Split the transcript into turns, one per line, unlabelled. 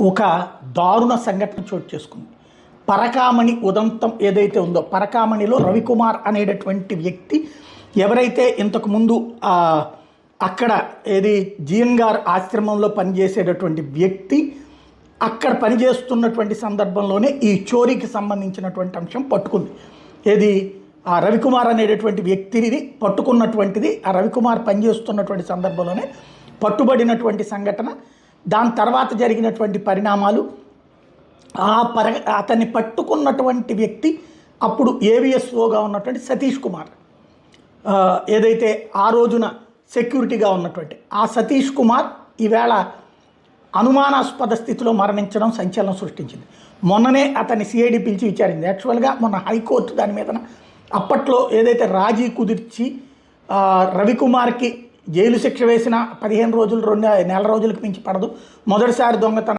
ఒక దారుణ సంఘటన చోటు చేసుకుంది. పరకామణి ఉదంతం ఏదైతే ఉందో పరకామణిలో రవికుమార్ అనేటటువంటి వ్యక్తి ఎవరైతే ఇంతకుముందు అక్కడ ఏది జిఎన్ గారు ఆశ్రమంలో పనిచేసేటటువంటి వ్యక్తి అక్కడ పనిచేస్తున్నటువంటి సందర్భంలోనే ఈ చోరీకి సంబంధించినటువంటి అంశం పట్టుకుంది. ఏది ఆ రవికుమార్ అనేటటువంటి వ్యక్తిని పట్టుకున్నటువంటిది ఆ రవికుమార్ పనిచేస్తున్నటువంటి సందర్భంలోనే పట్టుబడినటువంటి సంఘటన. దాని తర్వాత జరిగినటువంటి పరిణామాలు ఆ పర అతన్ని పట్టుకున్నటువంటి వ్యక్తి అప్పుడు ఏవిఎస్ఓగా ఉన్నటువంటి సతీష్ కుమార్. ఏదైతే ఆ రోజున సెక్యూరిటీగా ఉన్నటువంటి ఆ సతీష్ కుమార్ ఈవేళ అనుమానాస్పద స్థితిలో మరణించడం సంచలనం సృష్టించింది. మొన్ననే అతన్ని సిఐడి పిలిచి విచారింది. యాక్చువల్గా మొన్న హైకోర్టు దాని మీద అప్పట్లో ఏదైతే రాజీ కుదిర్చి రవికుమార్కి జైలు శిక్ష వేసిన పదిహేను రోజులు రెండు నెల రోజులకు మించి పడదు. మొదటిసారి దొంగతనం